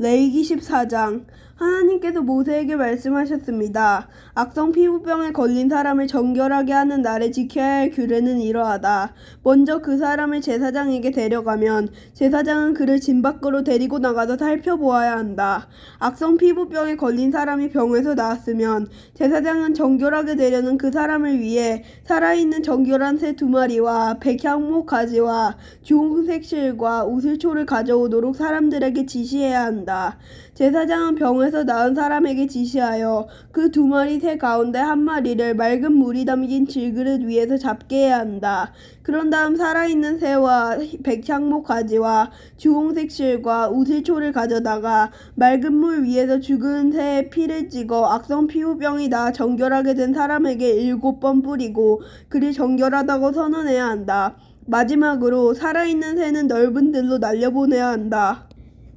레이기 14장 하나님께서 모세에게 말씀하셨습니다. 악성 피부병에 걸린 사람을 정결하게 하는 날에 지켜야 할 규례는 이러하다. 먼저 그 사람을 제사장에게 데려가면 제사장은 그를 진 밖으로 데리고 나가서 살펴보아야 한다. 악성 피부병에 걸린 사람이 병에서 나았으면 제사장은 정결하게 되려는 그 사람을 위해 살아있는 정결한 새 두 마리와 백향목 가지와 주홍색 실과 우슬초를 가져오도록 사람들에게 지시해야 한다. 제사장은 병 에서 나은 사람에게 지시하여 그 두 마리 새 가운데 한 마리를 맑은 물이 담긴 질그릇 위에서 잡게 해야 한다. 그런 다음 살아있는 새와 백향목 가지와 주홍색 실과 우슬초를 가져다가 맑은 물 위에서 죽은 새의 피를 찍어 악성 피부병이 나 정결하게 된 사람에게 일곱 번 뿌리고 그를 정결하다고 선언해야 한다. 마지막으로 살아있는 새는 넓은 들로 날려보내야 한다.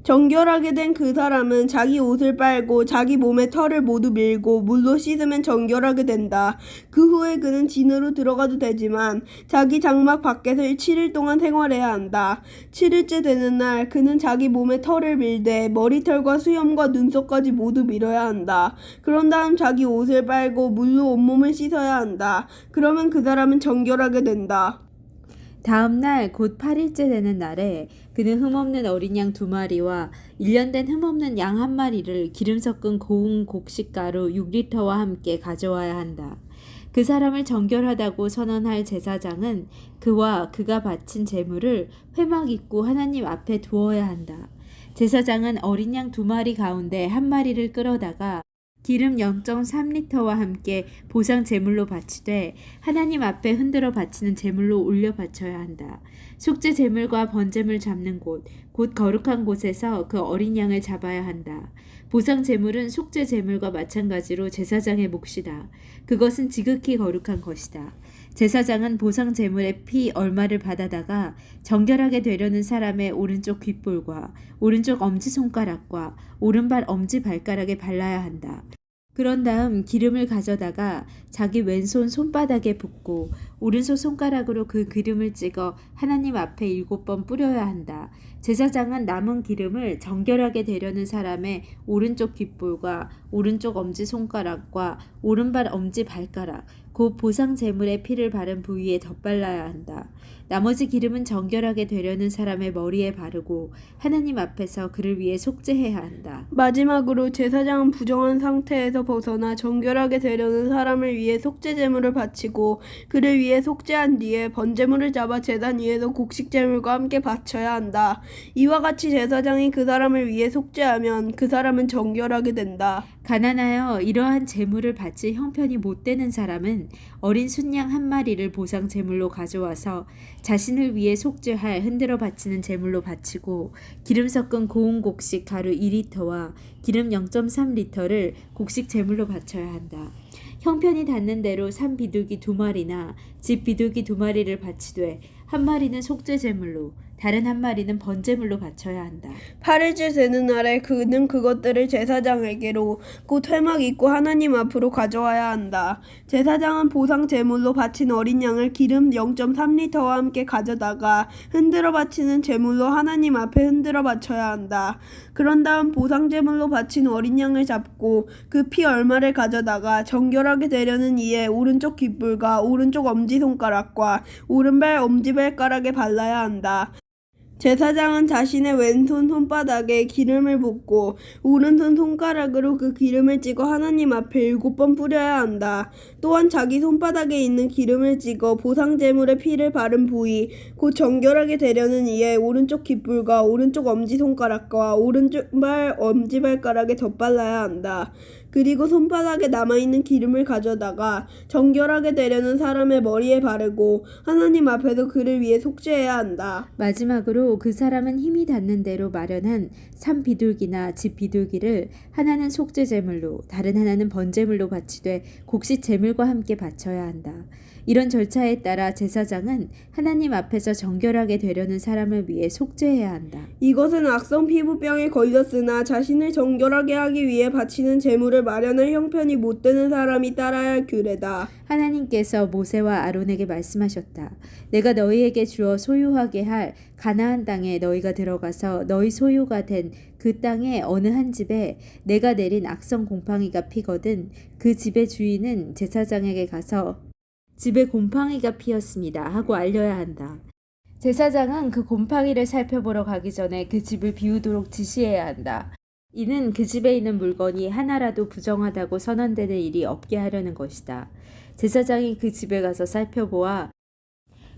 정결하게 된 그 사람은 자기 옷을 빨고 자기 몸의 털을 모두 밀고 물로 씻으면 정결하게 된다. 그 후에 그는 진으로 들어가도 되지만 자기 장막 밖에서 7일 동안 생활해야 한다. 7일째 되는 날 그는 자기 몸의 털을 밀되 머리털과 수염과 눈썹까지 모두 밀어야 한다. 그런 다음 자기 옷을 빨고 물로 온몸을 씻어야 한다. 그러면 그 사람은 정결하게 된다. 다음 날 곧 8일째 되는 날에 그는 흠없는 어린 양 두 마리와 일년된 흠없는 양 한 마리를 기름 섞은 고운 곡식가루 6리터와 함께 가져와야 한다. 그 사람을 정결하다고 선언할 제사장은 그와 그가 바친 제물을 회막 입고 하나님 앞에 두어야 한다. 제사장은 어린 양 두 마리 가운데 한 마리를 끌어다가 기름 0.3리터와 함께 보상 제물로 바치되 하나님 앞에 흔들어 바치는 제물로 올려 바쳐야 한다. 속죄 제물과 번제물 잡는 곳, 곧 거룩한 곳에서 그 어린 양을 잡아야 한다. 보상 제물은 속죄 제물과 마찬가지로 제사장의 몫이다. 그것은 지극히 거룩한 것이다. 제사장은 보상 제물의 피 얼마를 받아다가 정결하게 되려는 사람의 오른쪽 귓볼과 오른쪽 엄지 손가락과 오른발 엄지 발가락에 발라야 한다. 그런 다음 기름을 가져다가 자기 왼손 손바닥에 붓고 오른손 손가락으로 그 기름을 찍어 하나님 앞에 일곱 번 뿌려야 한다. 제사장은 남은 기름을 정결하게 되려는 사람의 오른쪽 귓볼과 오른쪽 엄지 손가락과 오른발 엄지 발가락, 곧 보상 제물의 피를 바른 부위에 덧발라야 한다. 나머지 기름은 정결하게 되려는 사람의 머리에 바르고 하나님 앞에서 그를 위해 속죄해야 한다. 마지막으로 제사장은 부정한 상태에서 벗어나 정결하게 되려는 사람을 위해 속죄 제물을 바치고 그를 위해 속죄한 뒤에 번제물을 잡아 제단 위에서 곡식 제물과 함께 바쳐야 한다. 이와 같이 제사장이 그 사람을 위해 속죄하면 그 사람은 정결하게 된다. 가난하여 이러한 제물을 바칠 형편이 못 되는 사람은 어린 순양 한 마리를 보상 제물로 가져와서 자신을 위해 속죄할 흔들어 바치는 제물로 바치고 기름 섞은 고운 곡식 가루 2리터와 기름 0.3리터를 곡식 제물로 바쳐야 한다. 형편이 닿는 대로 산 비둘기 두 마리나 집 비둘기 두 마리를 바치되 한 마리는 속죄 제물로 다른 한 마리는 번제물로 바쳐야 한다. 8일째 되는 날에 그는 그것들을 제사장에게로 곧 회막 입고 하나님 앞으로 가져와야 한다. 제사장은 보상 제물로 바친 어린 양을 기름 0.3리터와 함께 가져다가 흔들어 바치는 제물로 하나님 앞에 흔들어 바쳐야 한다. 그런 다음 보상 제물로 바친 어린 양을 잡고 그 피 얼마를 가져다가 정결하게 되려는 이에 오른쪽 귓불과 오른쪽 엄지 손가락과 오른발 엄지 발가락에 발라야 한다. 제사장은 자신의 왼손 손바닥에 기름을 붓고 오른손 손가락으로 그 기름을 찍어 하나님 앞에 일곱 번 뿌려야 한다. 또한 자기 손바닥에 있는 기름을 찍어 보상 제물의 피를 바른 부위 곧 정결하게 되려는 이에 오른쪽 귓불과 오른쪽 엄지 손가락과 오른발 엄지 발가락에 덧발라야 한다. 그리고 손바닥에 남아있는 기름을 가져다가 정결하게 되려는 사람의 머리에 바르고 하나님 앞에서 그를 위해 속죄해야 한다. 마지막으로 그 사람은 힘이 닿는 대로 마련한 산 비둘기나 집 비둘기를 하나는 속죄 제물로 다른 하나는 번제물로 바치되 곡식 제물과 함께 바쳐야 한다. 이런 절차에 따라 제사장은 하나님 앞에서 정결하게 되려는 사람을 위해 속죄해야 한다. 이것은 악성 피부병에 걸렸으나 자신을 정결하게 하기 위해 바치는 제물을 마련할 형편이 못 되는 사람이 따라야 할 규례다. 하나님께서 모세와 아론에게 말씀하셨다. 내가 너희에게 주어 소유하게 할 가나안 땅에 너희가 들어가서 너희 소유가 된 그 땅에 어느 한 집에 내가 내린 악성 곰팡이가 피거든 그 집의 주인은 제사장에게 가서 집에 곰팡이가 피었습니다 하고 알려야 한다. 제사장은 그 곰팡이를 살펴보러 가기 전에 그 집을 비우도록 지시해야 한다. 이는 그 집에 있는 물건이 하나라도 부정하다고 선언되는 일이 없게 하려는 것이다. 제사장이 그 집에 가서 살펴보아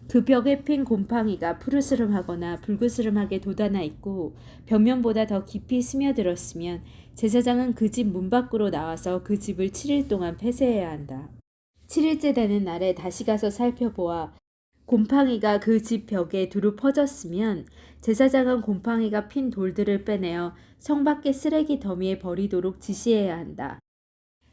그 벽에 핀 곰팡이가 푸르스름하거나 붉으스름하게 돋아나 있고 벽면보다 더 깊이 스며들었으면 제사장은 그 집 문 밖으로 나와서 그 집을 7일 동안 폐쇄해야 한다. 7일째 되는 날에 다시 가서 살펴보아 곰팡이가 그 집 벽에 두루 퍼졌으면 제사장은 곰팡이가 핀 돌들을 빼내어 성 밖의 쓰레기 더미에 버리도록 지시해야 한다.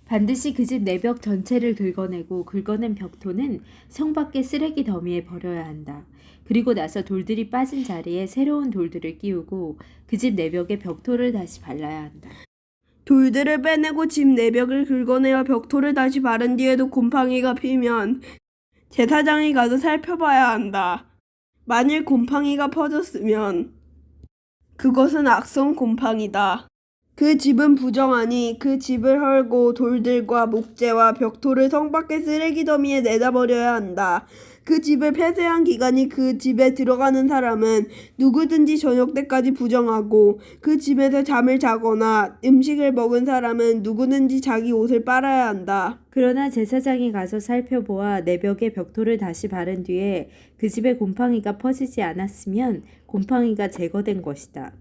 반드시 그 집 내벽 전체를 긁어내고 긁어낸 벽토는 성 밖의 쓰레기 더미에 버려야 한다. 그리고 나서 돌들이 빠진 자리에 새로운 돌들을 끼우고 그 집 내벽에 벽토를 다시 발라야 한다. 돌들을 빼내고 집 내벽을 긁어내어 벽토를 다시 바른 뒤에도 곰팡이가 피면 제사장이 가서 살펴봐야 한다. 만일 곰팡이가 퍼졌으면 그것은 악성 곰팡이다. 그 집은 부정하니 그 집을 헐고 돌들과 목재와 벽토를 성 밖의 쓰레기 더미에 내다버려야 한다. 그 집을 폐쇄한 기간이 그 집에 들어가는 사람은 누구든지 저녁 때까지 부정하고 그 집에서 잠을 자거나 음식을 먹은 사람은 누구든지 자기 옷을 빨아야 한다. 그러나 제사장이 가서 살펴보아 내벽에 벽토를 다시 바른 뒤에 그 집에 곰팡이가 퍼지지 않았으면 곰팡이가 제거된 것이다.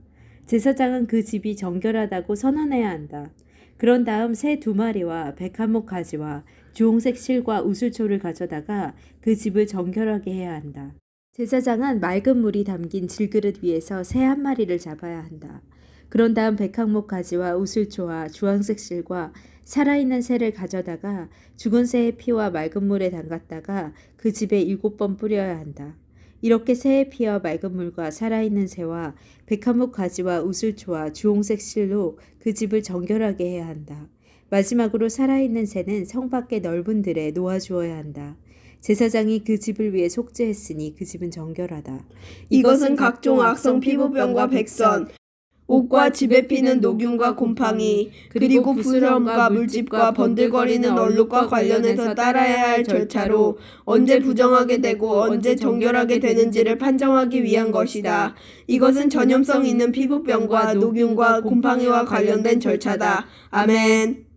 제사장은 그 집이 정결하다고 선언해야 한다. 그런 다음 새 두 마리와 백한목 가지와 주홍색 실과 우슬초를 가져다가 그 집을 정결하게 해야 한다. 제사장은 맑은 물이 담긴 질그릇 위에서 새 한 마리를 잡아야 한다. 그런 다음 백항목 가지와 우슬초와 주황색 실과 살아있는 새를 가져다가 죽은 새의 피와 맑은 물에 담갔다가 그 집에 일곱 번 뿌려야 한다. 이렇게 새의 피와 맑은 물과 살아있는 새와 백한목 가지와 우슬초와 주홍색 실로 그 집을 정결하게 해야 한다. 마지막으로 살아있는 새는 성 밖의 넓은 들에 놓아주어야 한다. 제사장이 그 집을 위해 속죄했으니 그 집은 정결하다. 이것은 각종 악성 피부병과 백선, 옷과 집에 피는 녹균과 곰팡이, 그리고 부스럼과 물집과 번들거리는 얼룩과 관련해서 따라야 할 절차로 언제 부정하게 되고 언제 정결하게 되는지를 판정하기 위한 것이다. 이것은 전염성 있는 피부병과 녹균과 곰팡이와 관련된 절차다. 아멘.